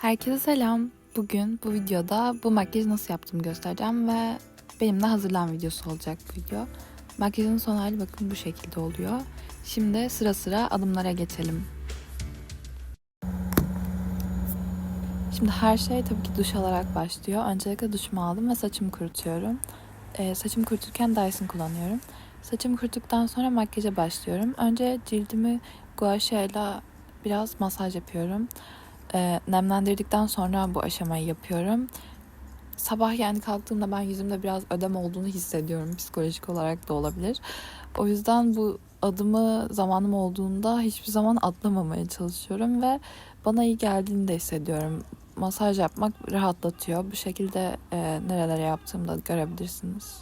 Herkese selam. Bugün bu videoda bu makyajı nasıl yaptığımı göstereceğim ve benimle hazırlan videosu olacak bu video. Makyajın son hali bakın bu şekilde oluyor. Şimdi sıra sıra adımlara geçelim. Şimdi her şey tabii ki duş alarak başlıyor. Öncelikle duşumu aldım ve saçımı kurutuyorum. Ee, saçımı kuruturken Dyson kullanıyorum. Saçımı kuruttuktan sonra makyaja başlıyorum. Önce cildimi gua sha biraz masaj yapıyorum. Ee, nemlendirdikten sonra bu aşamayı yapıyorum. Sabah yani kalktığımda ben yüzümde biraz ödem olduğunu hissediyorum. Psikolojik olarak da olabilir. O yüzden bu adımı zamanım olduğunda hiçbir zaman atlamamaya çalışıyorum ve bana iyi geldiğini de hissediyorum. Masaj yapmak rahatlatıyor. Bu şekilde e, nerelere yaptığımı da görebilirsiniz.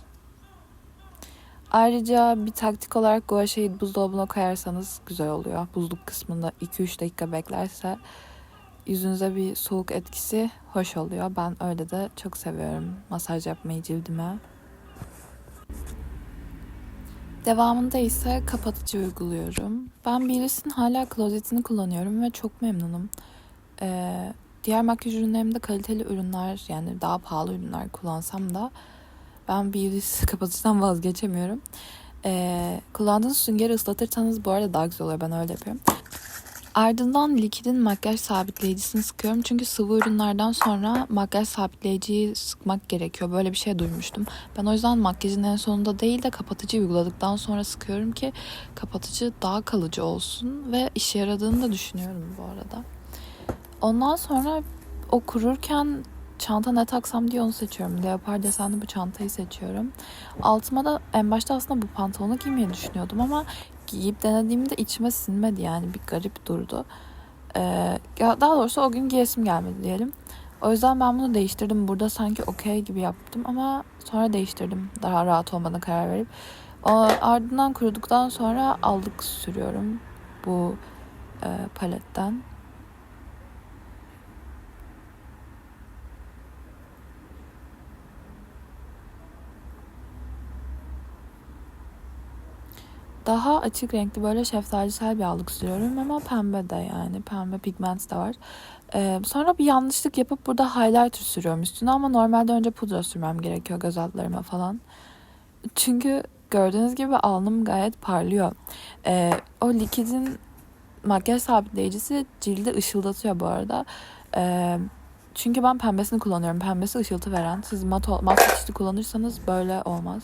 Ayrıca bir taktik olarak gua sha'yı buzdolabına koyarsanız güzel oluyor. Buzluk kısmında 2-3 dakika beklerse yüzünüze bir soğuk etkisi hoş oluyor. Ben öyle de çok seviyorum masaj yapmayı cildime. Devamında ise kapatıcı uyguluyorum. Ben Biolis'in hala klozetini kullanıyorum ve çok memnunum. Ee, diğer makyaj ürünlerimde kaliteli ürünler yani daha pahalı ürünler kullansam da ben Biolis kapatıcıdan vazgeçemiyorum. Ee, kullandığınız süngeri ıslatırsanız bu arada daha güzel oluyor. Ben öyle yapıyorum. Ardından likidin makyaj sabitleyicisini sıkıyorum. Çünkü sıvı ürünlerden sonra makyaj sabitleyiciyi sıkmak gerekiyor. Böyle bir şey duymuştum. Ben o yüzden makyajın en sonunda değil de kapatıcı uyguladıktan sonra sıkıyorum ki kapatıcı daha kalıcı olsun ve işe yaradığını da düşünüyorum bu arada. Ondan sonra o kururken çanta ne taksam diye onu seçiyorum. Leopar desenli bu çantayı seçiyorum. Altıma da en başta aslında bu pantolonu giymeyi düşünüyordum ama giyip denediğimde içime sinmedi yani bir garip durdu. Ee, daha doğrusu o gün giyesim gelmedi diyelim. O yüzden ben bunu değiştirdim. Burada sanki okey gibi yaptım ama sonra değiştirdim. Daha rahat olmana karar verip. O, ardından kuruduktan sonra aldık sürüyorum bu e, paletten. Daha açık renkli böyle şeftalisel bir allık sürüyorum ama pembe de yani pembe pigment de var. Ee, sonra bir yanlışlık yapıp burada highlighter sürüyorum üstüne ama normalde önce pudra sürmem gerekiyor göz altlarıma falan. Çünkü gördüğünüz gibi alnım gayet parlıyor. Ee, o likidin makyaj sabitleyicisi cildi ışıldatıyor bu arada. Ee, çünkü ben pembesini kullanıyorum. Pembesi ışıltı veren. Siz mat, mat kullanırsanız böyle olmaz.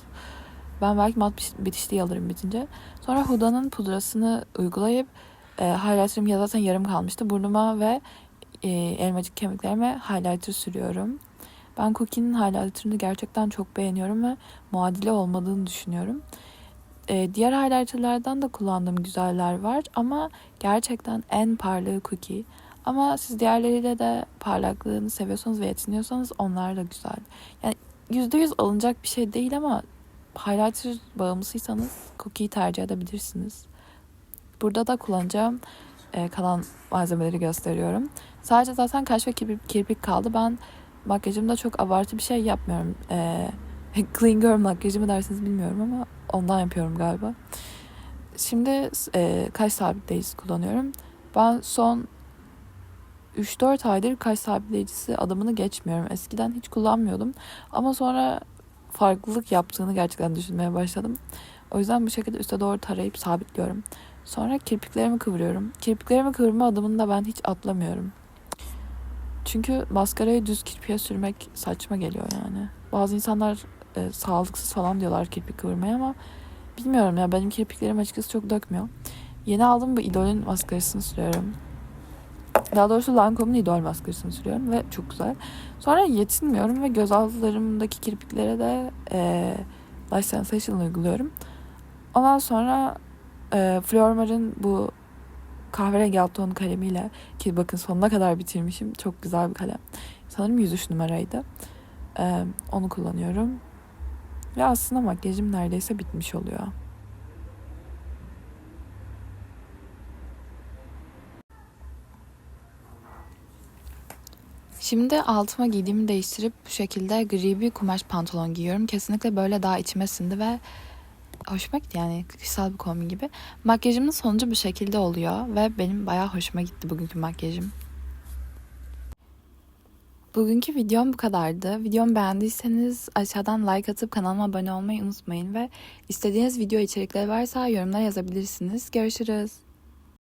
Ben belki mat bitişli alırım bitince. Sonra Huda'nın pudrasını uygulayıp e, highlighter'ım ya zaten yarım kalmıştı. Burnuma ve e, elmacık kemiklerime highlighter sürüyorum. Ben Cookie'nin highlighter'ını gerçekten çok beğeniyorum ve muadili olmadığını düşünüyorum. E, diğer highlighter'lardan da kullandığım güzeller var ama gerçekten en parlağı Cookie. Ama siz diğerleriyle de parlaklığını seviyorsanız ve yetiniyorsanız onlar da güzel. Yani %100 alınacak bir şey değil ama highlighter bağımlısıysanız Cookie'yi tercih edebilirsiniz. Burada da kullanacağım e, kalan malzemeleri gösteriyorum. Sadece zaten kaş ve kirpik, kirpik kaldı. Ben makyajımda çok abartı bir şey yapmıyorum. E, clean girl makyajı mı dersiniz bilmiyorum ama ondan yapıyorum galiba. Şimdi e, kaş sabitleyicisi kullanıyorum. Ben son 3-4 aydır kaş sabitleyicisi adımını geçmiyorum. Eskiden hiç kullanmıyordum. Ama sonra farklılık yaptığını gerçekten düşünmeye başladım. O yüzden bu şekilde üste doğru tarayıp sabitliyorum. Sonra kirpiklerimi kıvırıyorum. Kirpiklerimi kıvırma adımını da ben hiç atlamıyorum. Çünkü maskarayı düz kirpiğe sürmek saçma geliyor yani. Bazı insanlar e, sağlıksız falan diyorlar kirpik kıvırmaya ama bilmiyorum ya benim kirpiklerim açıkçası çok dökmüyor. Yeni aldığım bu idolün maskarasını sürüyorum. Daha doğrusu Lancome'un idol maskarasını sürüyorum ve çok güzel. Sonra yetinmiyorum ve göz altlarımdaki kirpiklere de e, Lash Sensation uyguluyorum. Ondan sonra e, Flormar'ın bu kahverengi alt ton kalemiyle ki bakın sonuna kadar bitirmişim. Çok güzel bir kalem. Sanırım 103 numaraydı. E, onu kullanıyorum. Ve aslında makyajım neredeyse bitmiş oluyor. Şimdi altıma giydiğimi değiştirip bu şekilde gri bir kumaş pantolon giyiyorum. Kesinlikle böyle daha içime sindi ve hoşuma gitti yani kışsal bir kombin gibi. Makyajımın sonucu bu şekilde oluyor ve benim bayağı hoşuma gitti bugünkü makyajım. Bugünkü videom bu kadardı. Videomu beğendiyseniz aşağıdan like atıp kanalıma abone olmayı unutmayın ve istediğiniz video içerikleri varsa yorumlara yazabilirsiniz. Görüşürüz.